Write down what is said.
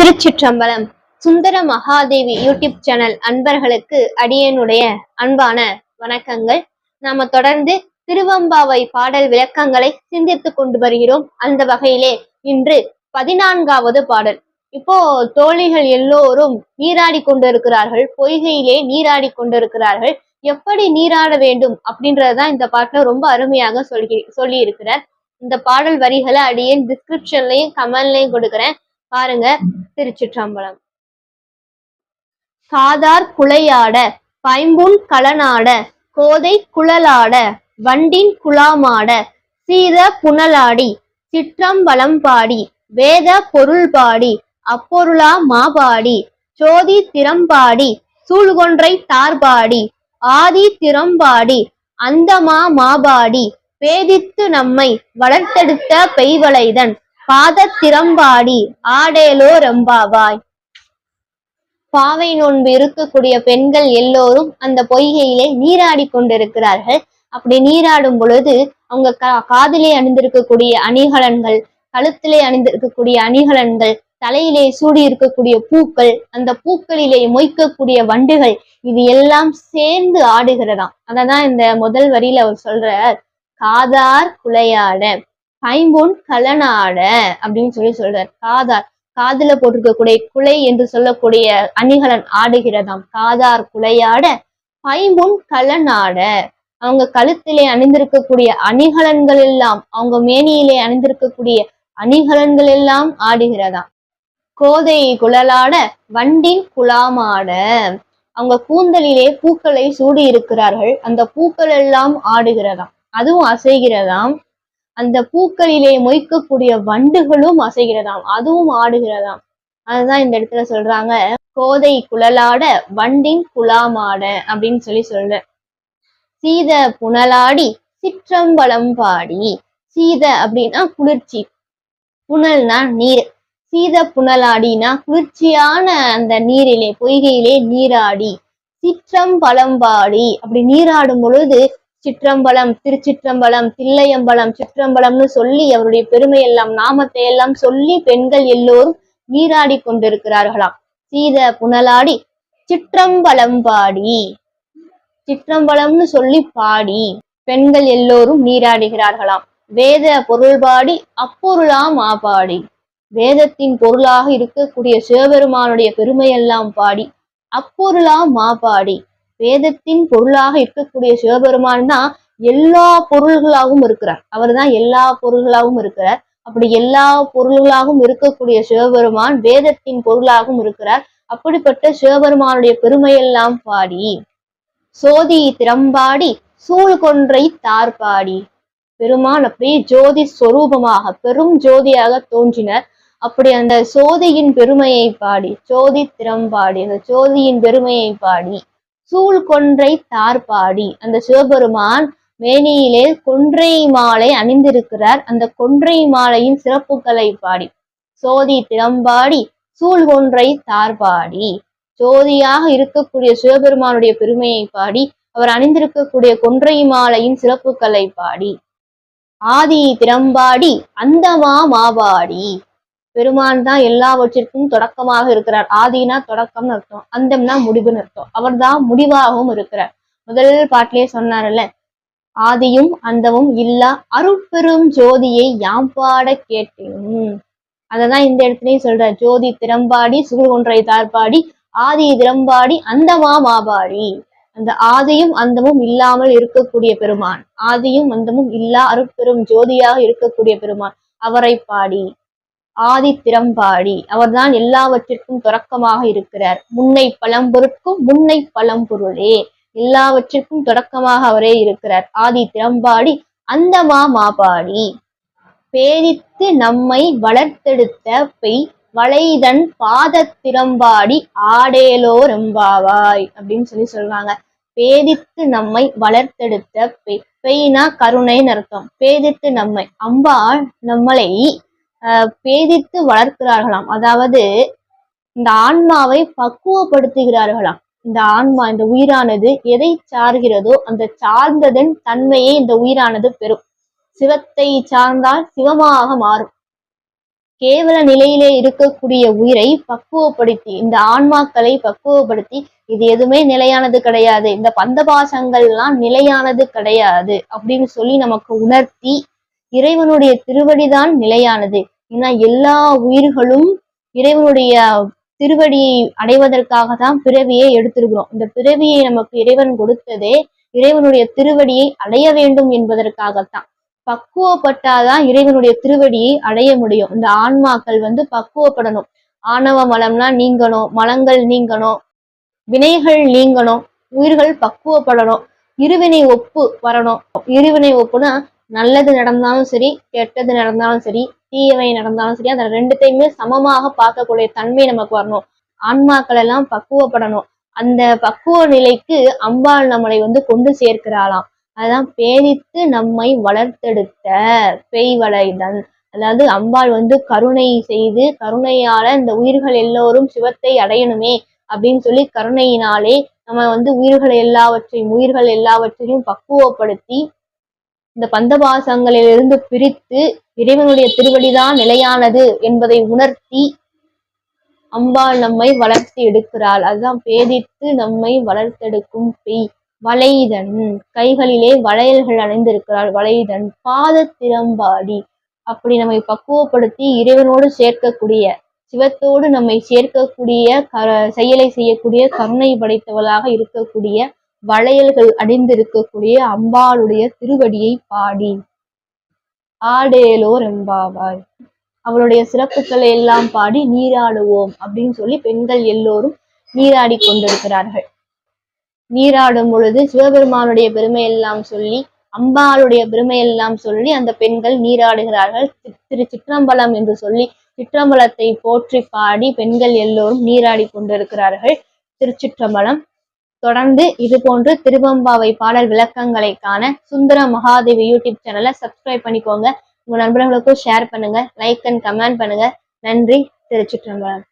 திருச்சிற்றம்பலம். Sundara Mahadevi YouTube channel அன்பர்களுக்கு அடியனுடைய அன்பான வணக்கங்கள். நாம தொடர்ந்து திருவம்பாவை பாடல் விளக்கங்களை சிந்தித்துக் கொண்டு வருகிறோம். அந்த வகையிலே இன்று பதினான்காவது பாடல். இப்போ தோழிகள் எல்லோரும் நீராடி கொண்டிருக்கிறார்கள். பொய்கையிலே நீராடி கொண்டிருக்கிறார்கள். எப்படி நீராட வேண்டும் அப்படின்றதுதான் இந்த பாட்டுல ரொம்ப அருமையாக சொல்லி சொல்லி இருக்கிறார் இந்த பாடல் வரிகளை அடியேன் டிஸ்கிரிப்ஷன்லயும் கமெண்ட்லயும் கொடுக்குறேன். பாருங்க திருச்சிற்றம்பலம். காதார் குளையாட பைம்புன் கலனாட கோதை குழலாட வண்டின் குழாமாட சீத புனலாடி சிற்றம்பலம் பாடி வேத பொருள் பாடி அப்பொருளா மாபாடி சோதி திறம்பாடி சூழ்கொன்றை தார்பாடி ஆதி திறம்பாடி அந்தமா மாபாடி பேதித்து நம்மை வளர்த்தெடுத்த பெய்வளைதன் பாதத்திறம்பாடி ஆடேலோ ரெம்பாவாய். பாவை நோன்பு இருக்கக்கூடிய பெண்கள் எல்லோரும் அந்த பொய்கையிலே நீராடி கொண்டிருக்கிறார்கள். அப்படி நீராடும் பொழுது அவங்க கா காதிலே அணிந்திருக்கக்கூடிய அணிகலன்கள் கழுத்திலே அணிந்திருக்கக்கூடிய அணிகலன்கள் தலையிலே சூடி இருக்கக்கூடிய பூக்கள் அந்த பூக்களிலே மொய்க்கக்கூடிய வண்டுகள் இது எல்லாம் சேர்ந்து ஆடுகிறதாம். அததான் இந்த முதல் வரியில அவர் சொல்றார் காதார் குலையாட. ஐம்பொன் கலனாட அப்படின்னு சொல்லி சொல்றார். காதார் காதுல போட்டிருக்கக்கூடிய குலை என்று சொல்லக்கூடிய அணிகலன் ஆடுகிறதாம். காதார் குலையாட பைம்பொன் கலனாட. அவங்க கழுத்திலே அணிந்திருக்கக்கூடிய அணிகலன்கள் எல்லாம் அவங்க மேனியிலே அணிந்திருக்கக்கூடிய அணிகலன்கள் எல்லாம் ஆடுகிறதாம். கோதை குழலாட வண்டின் குழாமாட. அவங்க கூந்தலிலே பூக்களை சூடி இருக்கிறார்கள் அந்த பூக்கள் எல்லாம் ஆடுகிறதாம். அதுவும் அசைகிறதாம். அந்த பூக்களிலே மொய்க்கக்கூடிய வண்டுகளும் அசைகிறதாம் அதுவும் ஆடுகிறதாம். அதுதான் இந்த இடத்துல சொல்றாங்க. கோதை குழலாட வண்டின் குலாமாட அப்படின்னு சொல்லி சொல்ற. சீத புனலாடி சிற்றம்பலம் பாடி. சீத அப்படின்னா குளிர்ச்சி. புனல்னா நீர். சீத புனலாடினா குளிர்ச்சியான அந்த நீரிலே பொய்கையிலே நீராடி. சிற்றம் பழம்பாடி அப்படி நீராடும் பொழுது சிற்றம்பலம் திருச்சிற்றம்பலம் தில்லையம்பலம் சிற்றம்பலம்னு சொல்லி அவருடைய பெருமை எல்லாம் நாமத்தை எல்லாம் சொல்லி பெண்கள் எல்லோரும் நீராடி கொண்டிருக்கிறார்களாம். சீத புனலாடி சிற்றம்பலம் பாடி சிற்றம்பலம்னு சொல்லி பாடி பெண்கள் எல்லோரும் நீராடுகிறார்களாம். வேத பொருள் பாடி அப்பொருளாம் ஆபாடி. வேதத்தின் பொருளாக இருக்கக்கூடிய சிவபெருமானுடைய பெருமையெல்லாம் பாடி அப்பொருளா மாபாடி வேதத்தின் பொருளாக இருக்கக்கூடிய சிவபெருமான் தான் எல்லா பொருள்களாகவும் இருக்கிறார். அவர் தான் எல்லா பொருள்களாகவும் இருக்கிறார். அப்படி எல்லா பொருள்களாகவும் இருக்கக்கூடிய சிவபெருமான் வேதத்தின் பொருளாகவும் இருக்கிறார். அப்படிப்பட்ட சிவபெருமானுடைய பெருமையெல்லாம் பாடி சோதி திறம்பாடி சூழ் கொன்றை தார்பாடி பெருமான் அப்படியே ஜோதி ஸ்வரூபமாக பெரும் ஜோதியாக தோன்றினர். அப்படி அந்த சோதியின் பெருமையை பாடி சோதி திறம்பாடி அந்த சோதியின் பெருமையை பாடி சூழ் கொன்றை தார்பாடி. அந்த சிவபெருமான் மேனியிலே கொன்றை மாலை அணிந்திருக்கிறார். அந்த கொன்றை மாலையின் சிறப்புகளை பாடி. சோதி திறம்பாடி சூழ் கொன்றை தார்பாடி. ஜோதியாக இருக்கக்கூடிய சிவபெருமானுடைய பெருமையை பாடி அவர் அணிந்திருக்கக்கூடிய கொன்றை மாலையின் சிறப்புகளை பாடி. ஆதி திறம்பாடி அந்தமா மாபாடி. பெருமான் தான் எல்லாவற்றிற்கும் தொடக்கமாக இருக்கிறார். ஆதினா தொடக்கம்னு அர்த்தம். அந்தம்னா முடிவுன்னு அர்த்தம். அவர் தான் முடிவாகவும் இருக்கிறார். முதல் பாட்டிலே சொன்னார்ல ஆதியும் அந்தமும் இல்லா அருட்பெரும் ஜோதியை யாம் பாட கேட்டேன். அததான் இந்த இடத்துலயும் சொல்ற ஜோதி திறம்பாடி சுகுர் ஒன்றை தார்பாடி ஆதி திறம்பாடி அந்தமா மாபாடி. அந்த ஆதியும் அந்தமும் இல்லாமல் இருக்கக்கூடிய பெருமான் ஆதியும் அந்தமும் இல்லா அருட்பெரும் ஜோதியாக இருக்கக்கூடிய பெருமான் அவரை பாடி. ஆதி திறம்பாடி அவர்தான் எல்லாவற்றிற்கும் தொடக்கமாக இருக்கிறார். முன்னை பழம்பொருட்கும் முன்னை பழம்பொருளே. எல்லாவற்றிற்கும் தொடக்கமாக அவரே இருக்கிறார். ஆதி திறம்பாடி அந்த மாபாடி. பேதித்து நம்மை வளர்த்தெடுத்த பெய் வளைதன் பாத திறம்பாடி ஆடேலோ ரெம்பாவாய் அப்படின்னு சொல்லி சொல்றாங்க. பேதித்து நம்மை வளர்த்தெடுத்த பெய் பெய்னா கருணைன்னு அர்த்தம். பேதித்து நம்மை அம்பாள் நம்மளை பேதித்து வளர்க்கிறார்களாம். அதாவது இந்த ஆன்மாவை பக்குவப்படுத்துகிறார்களாம். இந்த ஆன்மா இந்த உயிரானது எதை சார்கிறதோ அந்த சார்ந்ததன் தன்மையை இந்த உயிரானது பெறும். சிவத்தை சார்ந்தால் சிவமாக மாறும். கேவல நிலையிலே இருக்கக்கூடிய உயிரை பக்குவப்படுத்தி இந்த ஆன்மாக்களை பக்குவப்படுத்தி இது எதுவுமே நிலையானது கிடையாது. இந்த பந்தபாசங்கள்லாம் நிலையானது கிடையாது அப்படின்னு சொல்லி நமக்கு உணர்த்தி இறைவனுடைய திருவடிதான் நிலையானது. ஏன்னா எல்லா உயிர்களும் இறைவனுடைய திருவடியை அடைவதற்காக தான் பிறவியை எடுத்திருக்கிறோம். இந்த பிறவியை நமக்கு இறைவன் கொடுத்ததே இறைவனுடைய திருவடியை அடைய வேண்டும் என்பதற்காகத்தான். பக்குவப்பட்டாதான் இறைவனுடைய திருவடியை அடைய முடியும். இந்த ஆன்மாக்கள் வந்து பக்குவப்படணும். ஆணவ மலம்னா நீங்கணும் மலங்கள் நீங்கணும் வினைகள் நீங்கணும் உயிர்கள் பக்குவப்படணும் இருவினை ஒப்பு வரணும். இருவினை ஒப்புனா நல்லது நடந்தாலும் சரி கெட்டது நடந்தாலும் சரி தீயவை நடந்தாலும் சரி அந்த ரெண்டுத்தையுமே சமமாக பார்க்கக்கூடிய தன்மை நமக்கு வரணும். ஆன்மாக்கள் எல்லாம் பக்குவப்படணும். அந்த பக்குவ நிலைக்கு அம்பாள் நம்மளை வந்து கொண்டு சேர்க்கிறாளாம். அதான் பேரித்து நம்மை வளர்த்தெடுத்த பேய்வளைதன் அதாவது அம்பாள் வந்து கருணை செய்து கருணையால இந்த உயிர்கள் எல்லோரும் சிவத்தை அடையணுமே அப்படின்னு சொல்லி கருணையினாலே நம்ம வந்து உயிர்கள் எல்லாவற்றையும் உயிர்கள் எல்லாவற்றையும் பக்குவப்படுத்தி இந்த பந்தபாசங்களிலிருந்து பிரித்து இறைவனுடைய திருவடிதான் நிலையானது என்பதை உணர்த்தி அம்பாள் நம்மை வளர்த்து எடுக்கிறாள். அதுதான் பேதித்து நம்மை வளர்த்தெடுக்கும் பெய். வளைதன் கைகளிலே வளையல்கள் அணிந்திருக்கிறாள். வளைதன் பாத திறம்பாடி. அப்படி நம்மை பக்குவப்படுத்தி இறைவனோடு சேர்க்கக்கூடிய சிவத்தோடு நம்மை சேர்க்கக்கூடிய க செயலை செய்யக்கூடிய கருணை படைத்தவளாக இருக்கக்கூடிய வளையல்கள் அணிந்திருக்கக்கூடிய அம்பாளுடைய திருவடியை பாடி. ஆடேலோர் எம்பாவாய் அவளுடைய சிறப்புகளை எல்லாம் பாடி நீராடுவோம் அப்படின்னு சொல்லி பெண்கள் எல்லோரும் நீராடி கொண்டிருக்கிறார்கள். நீராடும் பொழுது சிவபெருமானுடைய பெருமை எல்லாம் சொல்லி அம்பாளுடைய பெருமை எல்லாம் சொல்லி அந்த பெண்கள் நீராடுகிறார்கள். திரு சிற்றம்பலம் என்று சொல்லி சிற்றம்பலத்தை போற்றி பாடி பெண்கள் எல்லோரும் நீராடி கொண்டிருக்கிறார்கள். திருச்சிற்றம்பலம் தொடர்ந்து இது போன்று திருவம்பாவை பாடல் விளக்கங்களை காண சுந்தர மகாதேவி யூடியூப் சேனலை சப்ஸ்கிரைப் பண்ணிக்கோங்க. உங்க நண்பர்களுக்கும் ஷேர் பண்ணுங்க. லைக் அண்ட் கமெண்ட் பண்ணுங்க. நன்றி. திருச்சிற்றம்பலம்.